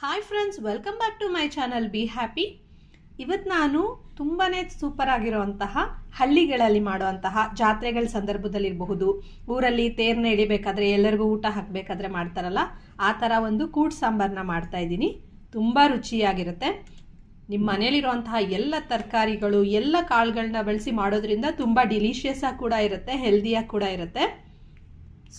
Hi friends welcome back to my channel be happy ಇವತ್ತು ನಾನು ತುಂಬಾ ಸೂಪರ್ ಆಗಿರುವಂತಹ ಹಳ್ಳಿಗಳಲ್ಲಿ ಮಾಡುವಂತಹ ಜಾತ್ರೆಗಳ ಸಂದರ್ಭದಲ್ಲಿರಬಹುದು. ಊರಲ್ಲಿ ತೇರ್ನ ಎಳಿಬೇಕಾದ್ರೆ, ಎಲ್ಲರಿಗೂ ಊಟ ಹಾಕಬೇಕಾದ್ರೆ ಮಾಡ್ತಾರಲ್ಲ, ಆ ಥರ ಒಂದು ಕೂಟ್ ಸಾಂಬಾರನ್ನ ಮಾಡ್ತಾ ಇದ್ದೀನಿ. ತುಂಬ ರುಚಿಯಾಗಿರುತ್ತೆ. ನಿಮ್ಮ ಮನೇಲಿರುವಂತಹ ಎಲ್ಲ ತರಕಾರಿಗಳು, ಎಲ್ಲ ಕಾಳುಗಳನ್ನ ಬಳಸಿ ಮಾಡೋದ್ರಿಂದ ತುಂಬ ಡಿಲಿಷಿಯಸ್ ಆಗಿ ಕೂಡ ಇರುತ್ತೆ ಹೆಲ್ದಿಯಾಗಿ ಕೂಡ ಇರುತ್ತೆ.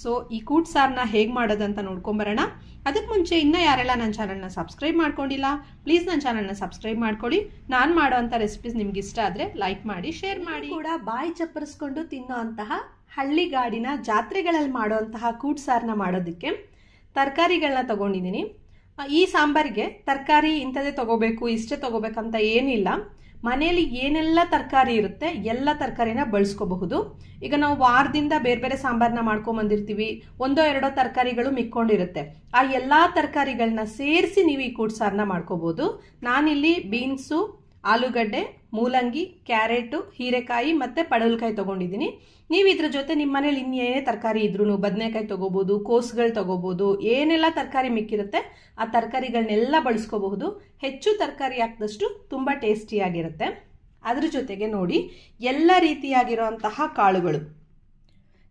ಸೊ ಈ ಕೂಟ್ ಸಾರನ್ನ ಹೇಗೆ ಮಾಡೋದಂತ ನೋಡ್ಕೊಂಬರೋಣ. ಅದಕ್ಕೆ ಮುಂಚೆ ಇನ್ನೂ ಯಾರೆಲ್ಲ ನನ್ನ ಚಾನಲ್ನ ಸಬ್ಸ್ಕ್ರೈಬ್ ಮಾಡ್ಕೊಂಡಿಲ್ಲ ಪ್ಲೀಸ್ ನನ್ನ ಚಾನಲ್ನ ಸಬ್ಸ್ಕ್ರೈಬ್ ಮಾಡ್ಕೊಳ್ಳಿ. ನಾನು ಮಾಡೋವಂಥ ರೆಸಿಪೀಸ್ ನಿಮ್ಗೆ ಇಷ್ಟ ಆದರೆ ಲೈಕ್ ಮಾಡಿ ಶೇರ್ ಮಾಡಿ. ಕೂಡ ಬಾಯಿ ಚಪ್ಪರಿಸ್ಕೊಂಡು ತಿನ್ನೋಂತಹ ಹಳ್ಳಿಗಾಡಿನ ಜಾತ್ರೆಗಳಲ್ಲಿ ಮಾಡುವಂತಹ ಕೂಟ್ ಸಾರನ್ನ ಮಾಡೋದಕ್ಕೆ ತರಕಾರಿಗಳನ್ನ ತಗೊಂಡಿದ್ದೀನಿ. ಈ ಸಾಂಬಾರಿಗೆ ತರಕಾರಿ ಇಂಥದ್ದೇ ತಗೋಬೇಕು, ಇಷ್ಟೇ ತೊಗೋಬೇಕಂತ ಏನಿಲ್ಲ. ಮನೆಯಲ್ಲಿ ಏನೆಲ್ಲ ತರಕಾರಿ ಇರುತ್ತೆ, ಎಲ್ಲ ತರಕಾರಿನ ಬಳಸ್ಕೋಬಹುದು. ಈಗ ನಾವು ವಾರದಿಂದ ಬೇರೆ ಬೇರೆ ಸಾಂಬಾರನ್ನ ಮಾಡ್ಕೊಂಬಂದಿರ್ತೀವಿ, ಒಂದೋ ಎರಡೋ ತರಕಾರಿಗಳು ಮಿಕ್ಕೊಂಡಿರುತ್ತೆ. ಆ ಎಲ್ಲ ತರಕಾರಿಗಳನ್ನ ಸೇರಿಸಿ ನೀವು ಈ ಕೂಟ್ ಸಾರನ್ನ ಮಾಡ್ಕೋಬಹುದು. ನಾನಿಲ್ಲಿ ಬೀನ್ಸು ಆಲೂಗಡ್ಡೆ, ಮೂಲಂಗಿ, ಕ್ಯಾರೆಟು, ಹೀರೆಕಾಯಿ ಮತ್ತು ಪಡವಲಕಾಯಿ ತೊಗೊಂಡಿದ್ದೀನಿ. ನೀವು ಇದ್ರ ಜೊತೆ ನಿಮ್ಮ ಮನೇಲಿ ಇನ್ನೇನೇ ತರಕಾರಿ ಇದ್ರೂ ಬದನೆಕಾಯಿ ತೊಗೋಬೋದು, ಕೋಸುಗಳು ತೊಗೋಬೋದು, ಏನೆಲ್ಲ ತರಕಾರಿ ಮಿಕ್ಕಿರುತ್ತೆ ಆ ತರಕಾರಿಗಳನ್ನೆಲ್ಲ ಬಳಸ್ಕೋಬಹುದು. ಹೆಚ್ಚು ತರಕಾರಿ ಹಾಕಿದಷ್ಟು ತುಂಬ ಟೇಸ್ಟಿಯಾಗಿರುತ್ತೆ ಅದ್ರ ಜೊತೆಗೆ ನೋಡಿ, ಎಲ್ಲ ರೀತಿಯಾಗಿರುವಂತಹ ಕಾಳುಗಳು.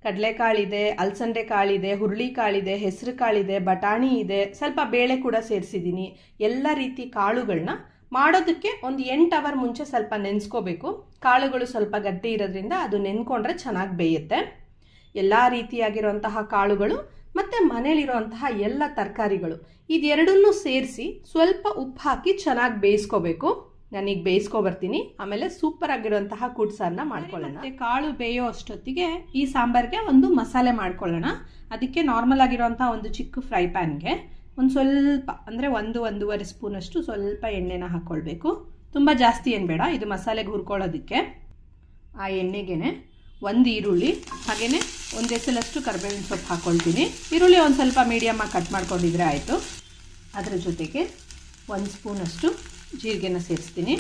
ಕಡಲೆಕಾಳಿದೆ, ಅಲಸಂದೆ ಕಾಳಿದೆ, ಹುರುಳಿಕಾಳಿದೆ ಹೆಸರು ಕಾಳಿದೆ ಬಟಾಣಿ ಇದೆ, ಸ್ವಲ್ಪ ಬೇಳೆ ಕೂಡ ಸೇರಿಸಿದ್ದೀನಿ. ಎಲ್ಲ ರೀತಿ ಕಾಳುಗಳನ್ನ ಮಾಡೋದಕ್ಕೆ ಒಂದು ಎಂಟು ಅವರ್ ಮುಂಚೆ ಸ್ವಲ್ಪ ನೆನೆಸ್ಕೋಬೇಕು. ಕಾಳುಗಳು ಸ್ವಲ್ಪ ಗಟ್ಟಿ ಇರೋದ್ರಿಂದ ಅದು ನೆನ್ಕೊಂಡ್ರೆ ಚೆನ್ನಾಗಿ ಬೇಯುತ್ತೆ. ಎಲ್ಲ ರೀತಿಯಾಗಿರುವಂತಹ ಕಾಳುಗಳು ಮತ್ತು ಮನೇಲಿರುವಂತಹ ಎಲ್ಲ ತರಕಾರಿಗಳು ಇದೆರಡನ್ನೂ ಸೇರಿಸಿ ಸ್ವಲ್ಪ ಉಪ್ಪು ಹಾಕಿ ಚೆನ್ನಾಗಿ ಬೇಯಿಸ್ಕೋಬೇಕು. ನಾನೀಗ ಬೇಯಿಸ್ಕೊ ಬರ್ತೀನಿ. ಆಮೇಲೆ ಸೂಪರ್ ಆಗಿರುವಂತಹ ಕುಡ್ಸಾರನ್ನ ಮಾಡ್ಕೊಳ್ಳೋಣ. ಮತ್ತೆ ಕಾಳು ಬೇಯೋ ಅಷ್ಟೊತ್ತಿಗೆ ಈ ಸಾಂಬಾರ್ಗೆ ಒಂದು ಮಸಾಲೆ ಮಾಡ್ಕೊಳ್ಳೋಣ. ಅದಕ್ಕೆ ನಾರ್ಮಲ್ ಆಗಿರುವಂತಹ ಒಂದು ಚಿಕ್ಕ ಫ್ರೈ ಪ್ಯಾನ್ಗೆ ಒಂದು ಸ್ವಲ್ಪ, ಅಂದರೆ ಒಂದು, ಒಂದೂವರೆ ಸ್ಪೂನಷ್ಟು ಸ್ವಲ್ಪ ಎಣ್ಣೆನ ಹಾಕ್ಕೊಳ್ಬೇಕು ತುಂಬ ಜಾಸ್ತಿ ಏನು ಬೇಡ, ಇದು ಮಸಾಲೆಗೆ ಹುರ್ಕೊಳ್ಳೋದಕ್ಕೆ. ಆ ಎಣ್ಣೆಗೆ ಒಂದು ಈರುಳ್ಳಿ ಹಾಗೆಯೇ ಒಂದು ಎಸಲಷ್ಟು ಕರ್ಬೇವಿನ ಸೊಪ್ಪು ಹಾಕ್ಕೊಳ್ತೀನಿ ಈರುಳ್ಳಿ ಒಂದು ಸ್ವಲ್ಪ ಮೀಡಿಯಮ್ಮಾಗಿ ಕಟ್ ಮಾಡ್ಕೊಂಡಿದ್ರೆ ಆಯಿತು. ಅದರ ಜೊತೆಗೆ ಒಂದು ಸ್ಪೂನಷ್ಟು ಜೀರಿಗೆನ ಸೇರಿಸ್ತೀನಿ.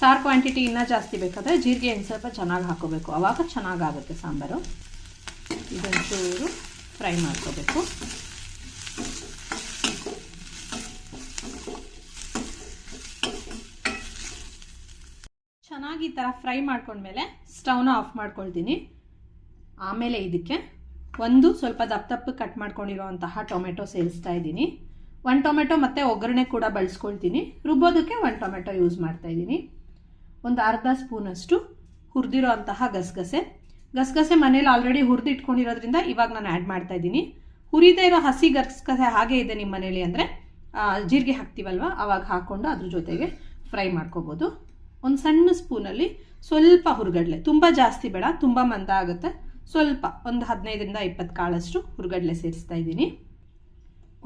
ಸಾರು ಕ್ವಾಂಟಿಟಿ ಇನ್ನೂ ಜಾಸ್ತಿ ಬೇಕಾದರೆ ಜೀರಿಗೆ ಇನ್ನು ಸ್ವಲ್ಪ ಚೆನ್ನಾಗಿ ಹಾಕೋಬೇಕು. ಆವಾಗ ಚೆನ್ನಾಗಾಗುತ್ತೆ ಸಾಂಬಾರು. ಇದೊಂಚೂರು ಫ್ರೈ ಮಾಡ್ಕೋಬೇಕು. ಚೆನ್ನಾಗಿ ಈ ಥರ ಫ್ರೈ ಮಾಡ್ಕೊಂಡ್ಮೇಲೆ ಸ್ಟವ್ನ ಆಫ್ ಮಾಡ್ಕೊಳ್ತೀನಿ. ಆಮೇಲೆ ಇದಕ್ಕೆ ಒಂದು ಸ್ವಲ್ಪ ದಪ್ಪ ದಪ್ಪ ಕಟ್ ಮಾಡ್ಕೊಂಡಿರೋವಂತಹ ಟೊಮೆಟೊ ಸೇರಿಸ್ತಾ ಇದ್ದೀನಿ. ಒಂದು ಟೊಮೆಟೊ ಮತ್ತು ಒಗ್ಗರಣೆ ಕೂಡ ಬಳಸ್ಕೊಳ್ತೀನಿ. ರುಬ್ಬೋದಕ್ಕೆ ಒಂದು ಟೊಮೆಟೊ ಯೂಸ್ ಮಾಡ್ತಾ ಇದ್ದೀನಿ. ಒಂದು ಅರ್ಧ ಸ್ಪೂನಷ್ಟು ಹುರಿದಿರೋ ಅಂತಹ ಗಸಗಸೆ. ಗಸಗಸೆ ಮನೇಲಿ ಆಲ್ರೆಡಿ ಹುರಿದಿಟ್ಕೊಂಡಿರೋದ್ರಿಂದ ಇವಾಗ ನಾನು ಆ್ಯಡ್ ಮಾಡ್ತಾ ಇದ್ದೀನಿ. ಹುರಿದೇ ಇರೋ ಹಸಿ ಗಸಗಸೆ ಹಾಗೆ ಇದೆ ನಿಮ್ಮ ಮನೇಲಿ ಅಂದರೆ ಜೀರಿಗೆ ಹಾಕ್ತೀವಲ್ವ? ಆವಾಗ ಹಾಕ್ಕೊಂಡು ಅದ್ರ ಜೊತೆಗೆ ಫ್ರೈ ಮಾಡ್ಕೋಬೋದು. ಒಂದು ಸಣ್ಣ ಸ್ಪೂನಲ್ಲಿ ಸ್ವಲ್ಪ ಹುರ್ಗಡ್ಲೆ. ತುಂಬ ಜಾಸ್ತಿ ಬೇಡ, ತುಂಬ ಮಂದ ಆಗುತ್ತೆ. ಸ್ವಲ್ಪ ಒಂದು ಹದಿನೈದರಿಂದ ಇಪ್ಪತ್ತು ಕಾಳಷ್ಟು ಹುರುಗಡಲೆ ಸೇರಿಸ್ತಾ ಇದ್ದೀನಿ.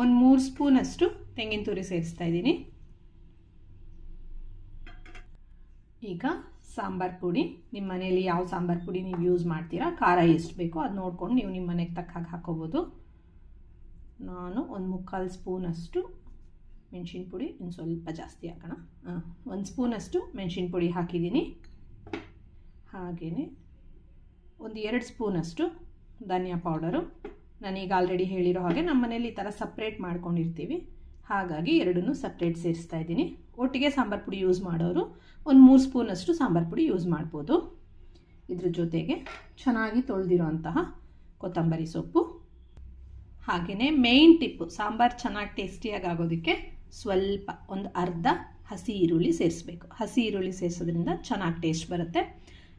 ಒಂದು ಮೂರು ಸ್ಪೂನಷ್ಟು ತೆಂಗಿನ ತುರಿ ಸೇರಿಸ್ತಾ ಇದ್ದೀನಿ. ಈಗ ಸಾಂಬಾರ್ ಪುಡಿ. ನಿಮ್ಮ ಮನೆಯಲ್ಲಿ ಯಾವ ಸಾಂಬಾರ್ ಪುಡಿ ನೀವು ಯೂಸ್ ಮಾಡ್ತೀರಾ? ಖಾರ ಎಷ್ಟು ಬೇಕೋ ಅದು ನೋಡ್ಕೊಂಡು ನೀವು ನಿಮ್ಮ ಮನೆಗೆ ತಕ್ಕ ಹಾಕೋಬೋದು. ನಾನು ಒಂದು ಮುಕ್ಕಾಲು ಸ್ಪೂನಷ್ಟು ಮೆಣಸಿನ ಪುಡಿ, ಇನ್ನು ಸ್ವಲ್ಪ ಜಾಸ್ತಿ ಹಾಕೋಣ. ಒಂದು ಸ್ಪೂನಷ್ಟು ಮೆಣಸಿನ ಪುಡಿ ಹಾಕಿದ್ದೀನಿ. ಹಾಗೆಯೇ ಒಂದು ಎರಡು ಸ್ಪೂನಷ್ಟು ಧನಿಯಾ ಪೌಡರು. ನಾನೀಗ ಆಲ್ರೆಡಿ ಹೇಳಿರೋ ಹಾಗೆ ನಮ್ಮ ಮನೇಲಿ ಈ ಥರ ಸಪ್ರೇಟ್ ಮಾಡ್ಕೊಂಡಿರ್ತೀವಿ. ಹಾಗಾಗಿ ಎರಡನ್ನೂ ಸಪ್ರೇಟ್ ಸೇರಿಸ್ತಾ ಇದ್ದೀನಿ. ಒಟ್ಟಿಗೆ ಸಾಂಬಾರು ಪುಡಿ ಯೂಸ್ ಮಾಡೋರು ಒಂದು ಮೂರು ಸ್ಪೂನಷ್ಟು ಸಾಂಬಾರು ಪುಡಿ ಯೂಸ್ ಮಾಡ್ಬೋದು. ಇದ್ರ ಜೊತೆಗೆ ಚೆನ್ನಾಗಿ ತೊಳೆದಿರೋ ಅಂತಹ ಕೊತ್ತಂಬರಿ ಸೊಪ್ಪು. ಹಾಗೆಯೇ ಮೇಯ್ನ್ ಟಿಪ್ಪು ಸಾಂಬಾರು ಚೆನ್ನಾಗಿ ಟೇಸ್ಟಿಯಾಗಿ ಆಗೋದಕ್ಕೆ ಸ್ವಲ್ಪ ಒಂದು ಅರ್ಧ ಹಸಿ ಈರುಳ್ಳಿ ಸೇರಿಸ್ಬೇಕು. ಹಸಿ ಈರುಳ್ಳಿ ಸೇರಿಸೋದ್ರಿಂದ ಚೆನ್ನಾಗಿ ಟೇಸ್ಟ್ ಬರುತ್ತೆ.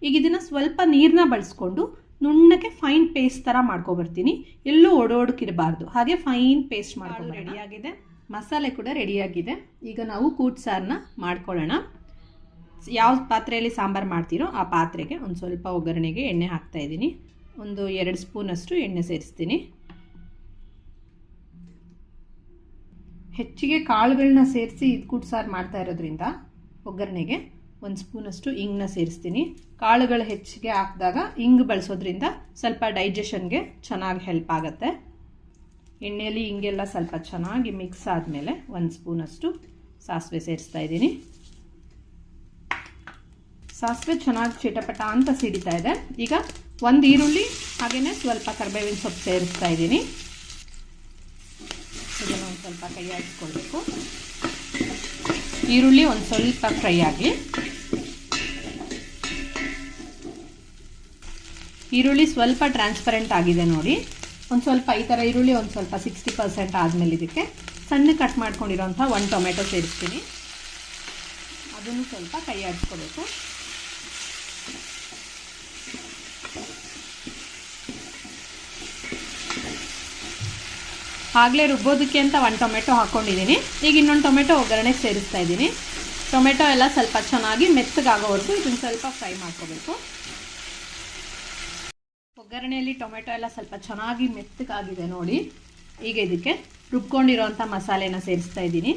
ಈಗ ಇದನ್ನು ಸ್ವಲ್ಪ ನೀರನ್ನ ಬಳಸ್ಕೊಂಡು ನುಣ್ಣಕ್ಕೆ ಫೈನ್ ಪೇಸ್ಟ್ ಥರ ಮಾಡ್ಕೊಬರ್ತೀನಿ. ಎಲ್ಲೂ ಓಡೋಡಕ್ಕಿರಬಾರ್ದು ಹಾಗೆ ಫೈನ್ ಪೇಸ್ಟ್ ಮಾಡ್ಕೊಂಡು ರೆಡಿಯಾಗಿದೆ ಮಸಾಲೆ ಕೂಡ ರೆಡಿಯಾಗಿದೆ ಈಗ ನಾವು ಕೂಟ್ ಸಾರನ್ನ ಮಾಡ್ಕೊಳ್ಳೋಣ. ಯಾವ ಪಾತ್ರೆಯಲ್ಲಿ ಸಾಂಬಾರು ಮಾಡ್ತೀರೋ ಆ ಪಾತ್ರೆಗೆ ಒಂದು ಸ್ವಲ್ಪ ಒಗ್ಗರಣೆಗೆ ಎಣ್ಣೆ ಹಾಕ್ತಾ ಇದ್ದೀನಿ. ಒಂದು ಎರಡು ಸ್ಪೂನಷ್ಟು ಎಣ್ಣೆ ಸೇರಿಸ್ತೀನಿ. ಹೆಚ್ಚಿಗೆ ಕಾಳುಗಳನ್ನ ಸೇರಿಸಿ ಇದು ಕೂಡ ಸಾರು ಮಾಡ್ತಾ ಇರೋದ್ರಿಂದ ಒಗ್ಗರಣೆಗೆ ಒಂದು ಸ್ಪೂನಷ್ಟು ಇಂಗನ್ನ ಸೇರಿಸ್ತೀನಿ. ಕಾಳುಗಳು ಹೆಚ್ಚಿಗೆ ಹಾಕಿದಾಗ ಇಂಗ್ ಬಳಸೋದ್ರಿಂದ ಸ್ವಲ್ಪ ಡೈಜೆಷನ್ಗೆ ಚೆನ್ನಾಗಿ ಹೆಲ್ಪ್ ಆಗುತ್ತೆ. ಎಣ್ಣೆಯಲ್ಲಿ ಹಿಂಗೆಲ್ಲ ಸ್ವಲ್ಪ ಚೆನ್ನಾಗಿ ಮಿಕ್ಸ್ ಆದಮೇಲೆ ಒಂದು ಸ್ಪೂನಷ್ಟು ಸಾಸಿವೆ ಸೇರಿಸ್ತಾ ಇದ್ದೀನಿ. ಸಾಸಿವೆ ಚೆನ್ನಾಗಿ ಚಿಟಪಟ ಅಂತ ಸಿಡಿತಾ ಇದೆ. ಈಗ ಒಂದು ಈರುಳ್ಳಿ ಹಾಗೆಯೇ ಸ್ವಲ್ಪ ಕರ್ಬೇವಿನ ಸೊಪ್ಪು ಸೇರಿಸ್ತಾ ಇದ್ದೀನಿ. ಸ್ವಲ್ಪ ಕೈ ಹಾಕಿಕೊಳ್ಬೇಕು. ಈರುಳ್ಳಿ ಒಂದು ಸ್ವಲ್ಪ ಫ್ರೈ ಆಗಲಿ. ಈರುಳ್ಳಿ ಸ್ವಲ್ಪ ಟ್ರಾನ್ಸ್ಪರೆಂಟ್ ಆಗಿದೆ ನೋಡಿ. ಒಂದು ಸ್ವಲ್ಪ ಈ ಥರ ಈರುಳ್ಳಿ ಒಂದು ಸ್ವಲ್ಪ ಸಿಕ್ಸ್ಟಿ ಪರ್ಸೆಂಟ್ ಆದಮೇಲೆ ಇದಕ್ಕೆ ಸಣ್ಣ ಕಟ್ ಮಾಡ್ಕೊಂಡಿರೋಂಥ ಒಂದು ಟೊಮೆಟೊ ಸೇರಿಸ್ತೀನಿ. ಅದನ್ನು ಸ್ವಲ್ಪ ಕೈ ಆಡಿಸ್ಕೋಬೇಕು ಆಗಲೇ ರುಬ್ಬೋದಕ್ಕೆ ಅಂತ ಒಂದು ಟೊಮೆಟೊ ಹಾಕ್ಕೊಂಡಿದ್ದೀನಿ ಈಗ ಇನ್ನೊಂದು ಟೊಮೆಟೊ ಒಗ್ಗರಣೆಗೆ ಸೇರಿಸ್ತಾ ಇದ್ದೀನಿ. ಟೊಮೆಟೊ ಎಲ್ಲ ಸ್ವಲ್ಪ ಚೆನ್ನಾಗಿ ಮೆತ್ತಗಾಗೋವರೆಗೂ ಇದನ್ನು ಸ್ವಲ್ಪ ಫ್ರೈ ಮಾಡ್ಕೋಬೇಕು. ಒಗ್ಗರಣೆಯಲ್ಲಿ ಟೊಮೆಟೊ ಎಲ್ಲ ಸ್ವಲ್ಪ ಚೆನ್ನಾಗಿ ಮೆತ್ತಗಾಗಿದೆ ನೋಡಿ. ಈಗ ಇದಕ್ಕೆ ರುಬ್ಕೊಂಡಿರೋಂಥ ಮಸಾಲೆನ ಸೇರಿಸ್ತಾ ಇದ್ದೀನಿ.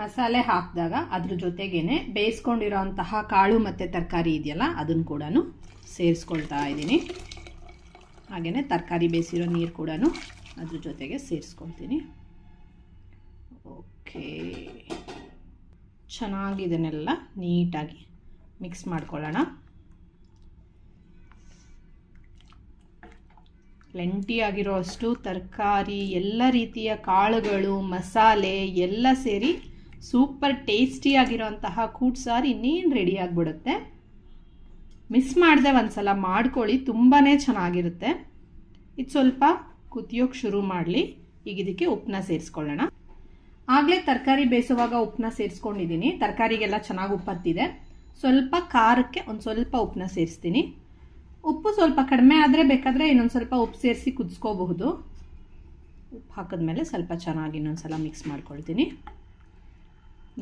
ಮಸಾಲೆ ಹಾಕಿದಾಗ ಅದ್ರ ಜೊತೆಗೇನೆ ಬೇಯಿಸ್ಕೊಂಡಿರೋಂತಹ ಕಾಳು ಮತ್ತು ತರಕಾರಿ ಇದೆಯಲ್ಲ, ಅದನ್ನು ಕೂಡ ಸೇರಿಸ್ಕೊಳ್ತಾ ಇದ್ದೀನಿ. ಹಾಗೆಯೇ ತರಕಾರಿ ಬೇಯಿಸಿರೋ ನೀರು ಕೂಡ ಅದ್ರ ಜೊತೆಗೆ ಸೇರಿಸ್ಕೊಳ್ತೀನಿ. ಓಕೆ. ಚೆನ್ನಾಗಿದನ್ನೆಲ್ಲ ನೀಟಾಗಿ ಮಿಕ್ಸ್ ಮಾಡ್ಕೊಳ್ಳೋಣ. ಲೆಂಟಿ ಆಗಿರೋ ಅಷ್ಟು ತರಕಾರಿ, ಎಲ್ಲ ರೀತಿಯ ಕಾಳುಗಳು, ಮಸಾಲೆ ಎಲ್ಲ ಸೇರಿ ಸೂಪರ್ ಟೇಸ್ಟಿಯಾಗಿರೋಂತಹ ಕೂಟ್ ಸಾರು ಇನ್ನೇನು ರೆಡಿ ಆಗಿಬಿಡುತ್ತೆ? ಮಿಸ್ ಮಾಡದೆ ಒಂದ್ಸಲ ಮಾಡ್ಕೊಳ್ಳಿ ತುಂಬಾ ಚೆನ್ನಾಗಿರುತ್ತೆ. ಇದು ಸ್ವಲ್ಪ ಕುದಿಯೋಕೆ ಶುರು ಮಾಡಲಿ. ಈಗ ಇದಕ್ಕೆ ಉಪ್ಪನ್ನ ಸೇರಿಸ್ಕೊಳ್ಳೋಣ. ಆಗಲೇ ತರಕಾರಿ ಬೇಯಿಸುವಾಗ ಉಪ್ಪನ್ನ ಸೇರಿಸ್ಕೊಂಡಿದ್ದೀನಿ. ತರಕಾರಿಗೆಲ್ಲ ಚೆನ್ನಾಗಿ ಉಪ್ಪತ್ತಿದೆ. ಸ್ವಲ್ಪ ಖಾರಕ್ಕೆ ಒಂದು ಸ್ವಲ್ಪ ಉಪ್ಪನ್ನ ಸೇರಿಸ್ತೀನಿ. ಉಪ್ಪು ಸ್ವಲ್ಪ ಕಡಿಮೆ ಆದರೆ ಬೇಕಾದರೆ ಇನ್ನೊಂದು ಸ್ವಲ್ಪ ಉಪ್ಪು ಸೇರಿಸಿ ಕುದಿಸ್ಕೋಬಹುದು. ಉಪ್ಪು ಹಾಕಿದ್ಮೇಲೆ ಸ್ವಲ್ಪ ಚೆನ್ನಾಗಿ ಇನ್ನೊಂದು ಸಲ ಮಿಕ್ಸ್ ಮಾಡ್ಕೊಳ್ತೀನಿ.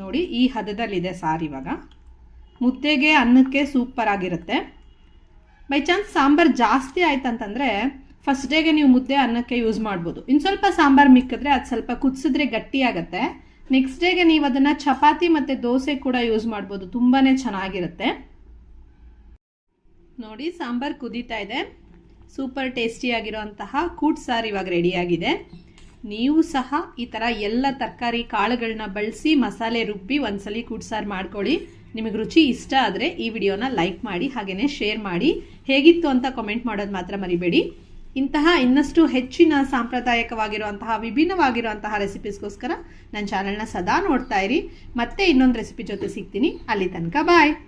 ನೋಡಿ, ಈ ಹದದಲ್ಲಿದೆ ಸಾರು ಇವಾಗ. ಮುದ್ದೆಗೆ ಅನ್ನಕ್ಕೆ ಸೂಪರ್ ಆಗಿರುತ್ತೆ. ಬೈ ಚಾನ್ಸ್ ಸಾಂಬಾರು ಜಾಸ್ತಿ ಆಯ್ತಂತಂದರೆ ಫಸ್ಟ್ ಡೇಗೆ ನೀವು ಮುದ್ದೆ ಅನ್ನಕ್ಕೆ ಯೂಸ್ ಮಾಡ್ಬೋದು. ಇನ್ನು ಸ್ವಲ್ಪ ಸಾಂಬಾರು ಮಿಕ್ಕಿದ್ರೆ ಅದು ಸ್ವಲ್ಪ ಕುದಿಸಿದ್ರೆ ಗಟ್ಟಿ ಆಗುತ್ತೆ. ನೆಕ್ಸ್ಟ್ ಡೇಗೆ ನೀವು ಅದನ್ನ ಚಪಾತಿ ಮತ್ತು ದೋಸೆ ಕೂಡ ಯೂಸ್ ಮಾಡ್ಬೋದು. ತುಂಬಾ ಚೆನ್ನಾಗಿರುತ್ತೆ. ನೋಡಿ, ಸಾಂಬಾರು ಕುದೀತಾ ಇದೆ. ಸೂಪರ್ ಟೇಸ್ಟಿಯಾಗಿರೋಂತಹ ಕೂಟ್ ಸಾರು ಇವಾಗ ರೆಡಿಯಾಗಿದೆ ನೀವು ಸಹ ಈ ಥರ ಎಲ್ಲ ತರಕಾರಿ ಕಾಳುಗಳನ್ನ ಬಳಸಿ ಮಸಾಲೆ ರುಬ್ಬಿ ಒಂದ್ಸಲಿ ಸಲ ಸಾರು ಮಾಡ್ಕೊಳ್ಳಿ. ನಿಮಗೆ ರುಚಿ ಇಷ್ಟ ಆದರೆ ಈ ವಿಡಿಯೋನ ಲೈಕ್ ಮಾಡಿ ಹಾಗೆಯೇ ಶೇರ್ ಮಾಡಿ. ಹೇಗಿತ್ತು ಅಂತ ಕಾಮೆಂಟ್ ಮಾಡೋದು ಮಾತ್ರ ಮರಿಬೇಡಿ. ಇಂತಹ ಇನ್ನಷ್ಟು ಹೆಚ್ಚಿನ ಸಾಂಪ್ರದಾಯಿಕವಾಗಿರುವಂತಹ, ವಿಭಿನ್ನವಾಗಿರುವಂತಹ ರೆಸಿಪೀಸ್ಗೋಸ್ಕರ ನನ್ನ ಚಾನಲ್ನ ಸದಾ ನೋಡ್ತಾ ಇರಿ. ಮತ್ತೆ ಇನ್ನೊಂದು ರೆಸಿಪಿ ಜೊತೆ ಸಿಗ್ತೀನಿ. ಅಲ್ಲಿ ತನಕ ಬಾಯ್